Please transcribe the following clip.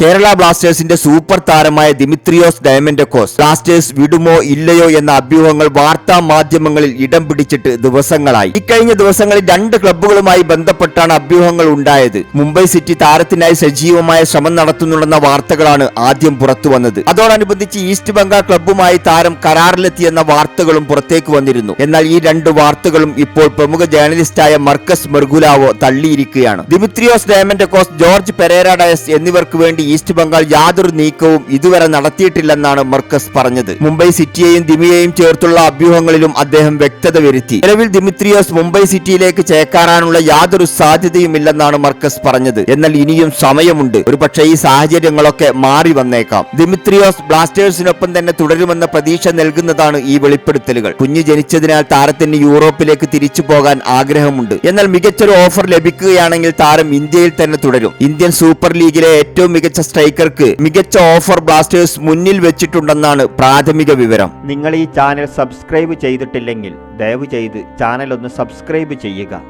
കേരള ബ്ലാസ്റ്റേഴ്സിന്റെ സൂപ്പർ താരമായ Dimitrios Diamantakos Blasters വിടുമോ ഇല്ലയോ എന്ന അഭ്യൂഹങ്ങൾ വാർത്താ മാധ്യമങ്ങളിൽ ഇടം പിടിച്ചിട്ട് ദിവസങ്ങളായി. ഇക്കഴിഞ്ഞ ദിവസങ്ങളിൽ രണ്ട് ക്ലബ്ബുകളുമായി ബന്ധപ്പെട്ടാണ് അഭ്യൂഹങ്ങൾ ഉണ്ടായത്. മുംബൈ സിറ്റി താരത്തിനായി സജീവമായ ശ്രമം നടത്തുന്നുണ്ടെന്ന വാർത്തകളാണ് ആദ്യം പുറത്തു വന്നത്. അതോടനുബന്ധിച്ച് ഈസ്റ്റ് ബംഗാൾ ക്ലബ്ബുമായി താരം കരാറിലെത്തിയെന്ന വാർത്തകളും പുറത്തേക്ക് വന്നിരുന്നു. എന്നാൽ ഈ രണ്ട് വാർത്തകളും ഇപ്പോൾ പ്രമുഖ ജേർണലിസ്റ്റായ Markaz Mergulhao തള്ളിയിരിക്കുകയാണ്. Dimitrios Diamantakos George Pereira Diaz എന്നിവർക്ക് വേണ്ടി ഈസ്റ്റ് ബംഗാൾ യാതൊരു നീക്കവും ഇതുവരെ നടത്തിയിട്ടില്ലെന്നാണ് മർക്കസ് പറഞ്ഞത്. മുംബൈ സിറ്റിയെയും ദിമിയെയും ചേർത്തുള്ള അഭ്യൂഹങ്ങളിലും അദ്ദേഹം വ്യക്തത വരുത്തി. നിലവിൽ ദിമിത്രിയോസ് മുംബൈ സിറ്റിയിലേക്ക് ചേക്കാറാനുള്ള യാതൊരു സാധ്യതയുമില്ലെന്നാണ് മർക്കസ് പറഞ്ഞത്. എന്നാൽ ഇനിയും സമയമുണ്ട്. ഒരുപക്ഷെ ഈ സാഹചര്യങ്ങളൊക്കെ മാറി വന്നേക്കാം. ദിമിത്രിയോസ് ബ്ലാസ്റ്റേഴ്സിനൊപ്പം തന്നെ തുടരുമെന്ന പ്രതീക്ഷ നൽകുന്നതാണ് ഈ വെളിപ്പെടുത്തലുകൾ. കുഞ്ഞു ജനിച്ചതിനാൽ താരത്തിന് യൂറോപ്പിലേക്ക് തിരിച്ചു പോകാൻ ആഗ്രഹമുണ്ട്. എന്നാൽ മികച്ചൊരു ഓഫർ ലഭിക്കുകയാണെങ്കിൽ താരം ഇന്ത്യയിൽ തന്നെ തുടരും. ഇന്ത്യൻ സൂപ്പർ ലീഗിലെ ഏറ്റവും മികച്ച സ്ട്രൈക്കർക്ക് മികച്ച ഓഫർ ബ്ലാസ്റ്റേഴ്സ് മുന്നിൽ വെച്ചിട്ടുണ്ടെന്നാണ് പ്രാഥമിക വിവരം. നിങ്ങൾ ഈ ചാനൽ സബ്സ്ക്രൈബ് ചെയ്തിട്ടില്ലെങ്കിൽ ദയവ് ചെയ്ത് ചാനൽ ഒന്ന് സബ്സ്ക്രൈബ് ചെയ്യുക.